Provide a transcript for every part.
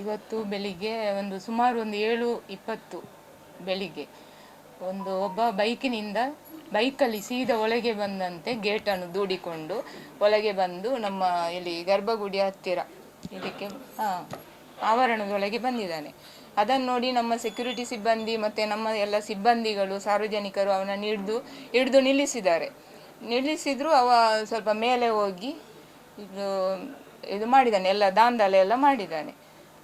ಇವತ್ತು ಬೆಳಿಗ್ಗೆ ಒಂದು ಸುಮಾರು ಒಂದು ಏಳು ಇಪ್ಪತ್ತು ಬೆಳಿಗ್ಗೆ ಒಂದು ಒಬ್ಬ ಬೈಕಿನಿಂದ ಬೈಕಲ್ಲಿ ಸೀದಾ ಒಳಗೆ ಬಂದಂತೆ ಗೇಟನ್ನು ದೂಡಿಕೊಂಡು ಒಳಗೆ ಬಂದು ನಮ್ಮ ಇಲ್ಲಿ ಗರ್ಭಗುಡಿ ಹತ್ತಿರ ಇದಕ್ಕೆ, ಹಾಂ, ಆವರಣದೊಳಗೆ ಬಂದಿದ್ದಾನೆ. ಅದನ್ನು ನೋಡಿ ನಮ್ಮ ಸೆಕ್ಯೂರಿಟಿ ಸಿಬ್ಬಂದಿ ಮತ್ತು ನಮ್ಮ ಎಲ್ಲ ಸಿಬ್ಬಂದಿಗಳು, ಸಾರ್ವಜನಿಕರು ಅವನನ್ನು ಹಿಡಿದು ಹಿಡಿದು ನಿಲ್ಲಿಸಿದ್ದಾರೆ. ನಿಲ್ಲಿಸಿದ್ರು ಅವ ಸ್ವಲ್ಪ ಮೇಲೆ ಹೋಗಿ ಇದು ಇದು ಮಾಡಿದ್ದಾನೆ, ಎಲ್ಲ ದಾಂಧಲೆ ಎಲ್ಲ ಮಾಡಿದ್ದಾನೆ.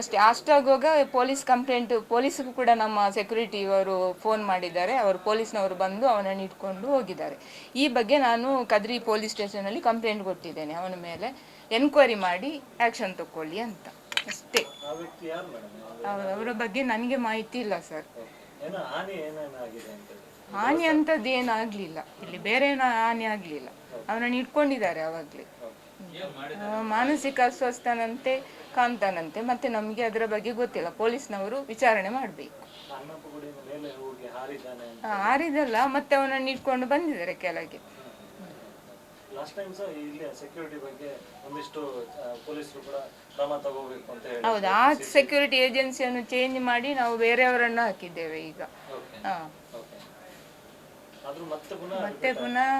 ಅಷ್ಟೇ ಅಷ್ಟಾಗುವಾಗ ಪೊಲೀಸ್ ಕಂಪ್ಲೇಂಟ್ ಪೊಲೀಸ್ಗೂ ಕೂಡ ನಮ್ಮ ಸೆಕ್ಯೂರಿಟಿ ಅವರು ಫೋನ್ ಮಾಡಿದ್ದಾರೆ. ಅವರು ಪೊಲೀಸ್ನವರು ಬಂದು ಅವನನ್ನು ಇಟ್ಕೊಂಡು ಹೋಗಿದ್ದಾರೆ. ಈ ಬಗ್ಗೆ ನಾನು ಕದ್ರಿ ಪೊಲೀಸ್ ಸ್ಟೇಷನಲ್ಲಿ ಕಂಪ್ಲೇಂಟ್ ಕೊಟ್ಟಿದ್ದೇನೆ. ಅವನ ಮೇಲೆ ಎನ್ಕ್ವೈರಿ ಮಾಡಿ ಆ್ಯಕ್ಷನ್ ತಗೊಳ್ಳಿ ಅಂತ. ಅಷ್ಟೇ. ಅವರ ಬಗ್ಗೆ ನನಗೆ ಮಾಹಿತಿ ಇಲ್ಲ ಸರ್ ಹಾನಿ ಅಂತದ್ದು ಅಂತ ಹಾನಿ ಅಂಥದ್ದು ಏನು ಆಗಲಿಲ್ಲ ಇಲ್ಲಿ ಬೇರೆ ಏನೋ ಹಾನಿ ಆಗಲಿಲ್ಲ. ಅವನನ್ನು ಇಟ್ಕೊಂಡಿದ್ದಾರೆ ಆವಾಗಲೇ ಮಾನಸಿಕ ಅಸ್ವಸ್ಥನಂತೆ ಕಾಣ್ತಾನಂತೆ ಮತ್ತೆ ನಮಗೆ ಅದರ ಬಗ್ಗೆ ಗೊತ್ತಿಲ್ಲ. ಪೊಲೀಸ್ನವರು ವಿಚಾರಣೆ ಮಾಡಬೇಕು. ಹಾರಿದಲ್ಲ ಮತ್ತೆ ಅವನನ್ನು ಇಟ್ಕೊಂಡು ಬಂದಿದ್ದಾರೆ ಕೆಳಗೆ. ಹೌದು ಆ ಸೆಕ್ಯೂರಿಟಿ ಏಜೆನ್ಸಿಯನ್ನು ಚೇಂಜ್ ಮಾಡಿ ನಾವು ಬೇರೆಯವರನ್ನು ಹಾಕಿದ್ದೇವೆ ಈಗ. ಮತ್ತೆ ಪುನಃ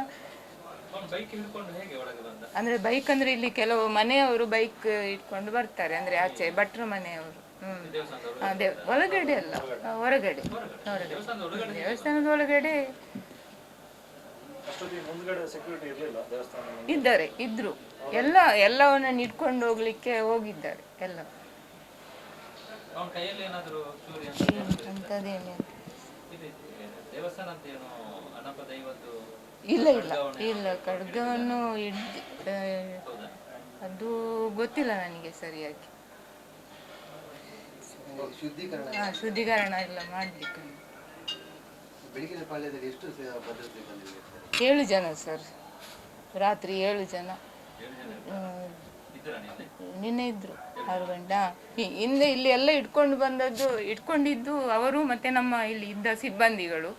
ಅಂದ್ರೆ ಬೈಕ್ ಅಂದ್ರೆ ಇಲ್ಲಿ ಕೆಲವು ಮನೆಯವರು ಬೈಕ್ ಇಟ್ಕೊಂಡು ಬರ್ತಾರೆ ಅಂದ್ರೆ ಆಚೆ ಭಟ್ರು ಮನೆಯವರು. ಹ್ಮ್. ಅದೇ ಒಳಗಡೆ? ಅಲ್ಲ ಹೊರಗಡೆ. ಹೊರಗಡೆ. ದೇವಸ್ಥಾನದ ಒಳಗಡೆ? ಇದ್ದಾರೆ ಇದ್ರು. ಎಲ್ಲ ಎಲ್ಲವನ್ನ ಇಟ್ಕೊಂಡು ಹೋಗ್ಲಿಕ್ಕೆ ಹೋಗಿದ್ದಾರೆ ಎಲ್ಲ. ಅಂತದೇನೆ? ದೇವಸ್ಥಾನ ಇಲ್ಲ ಇಲ್ಲ. ಇಲ್ಲ ಖಡ್ಗವನ್ನು ಹಿಡ್ದು ಅದು ಗೊತ್ತಿಲ್ಲ ನನಗೆ ಸರಿಯಾಗಿ. ಶುದ್ಧೀಕರಣ. ಹಾ ಶುದ್ಧೀಕರಣ ಎಲ್ಲ ಮಾಡ್ಲಿಕ್ಕೆ. ಬೆಳಗಿನ ಪಾಳ್ಯದಲ್ಲಿ ಎಷ್ಟು ಸ- ಭದ್ರತೆ ಬಂದಿದೆ? ಏಳು ಜನ ಸರ್. ರಾತ್ರಿ ಏಳು ಜನ. ನಿನ್ನೆ ಇದ್ರು ಆರು ಗಂಟೆ. ಹಿಂದೆ ಇಲ್ಲಿ ಎಲ್ಲ ಇಟ್ಕೊಂಡು ಬಂದದ್ದು ಇಟ್ಕೊಂಡಿದ್ದು ಅವರು ಮತ್ತೆ ನಮ್ಮ ಇಲ್ಲಿ ಇದ್ದ ಸಿಬ್ಬಂದಿಗಳು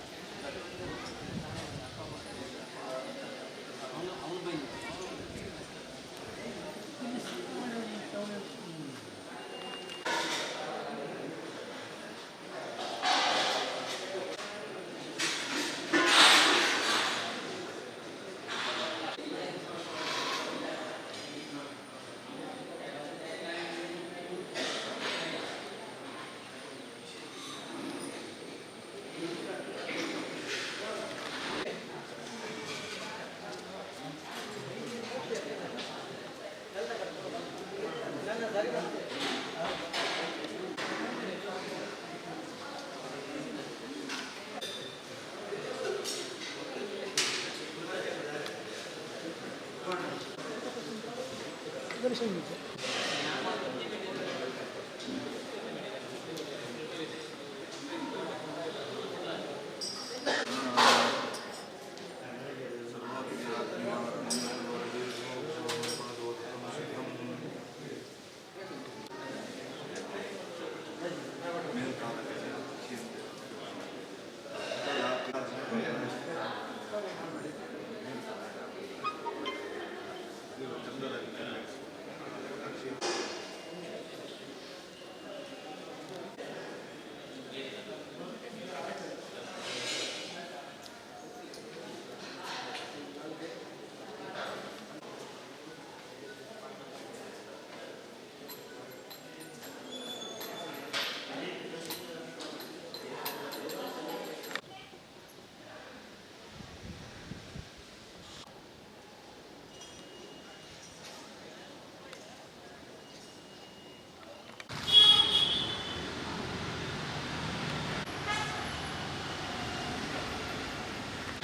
이거는 신문이죠.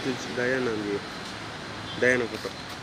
message Diana. Diana photo.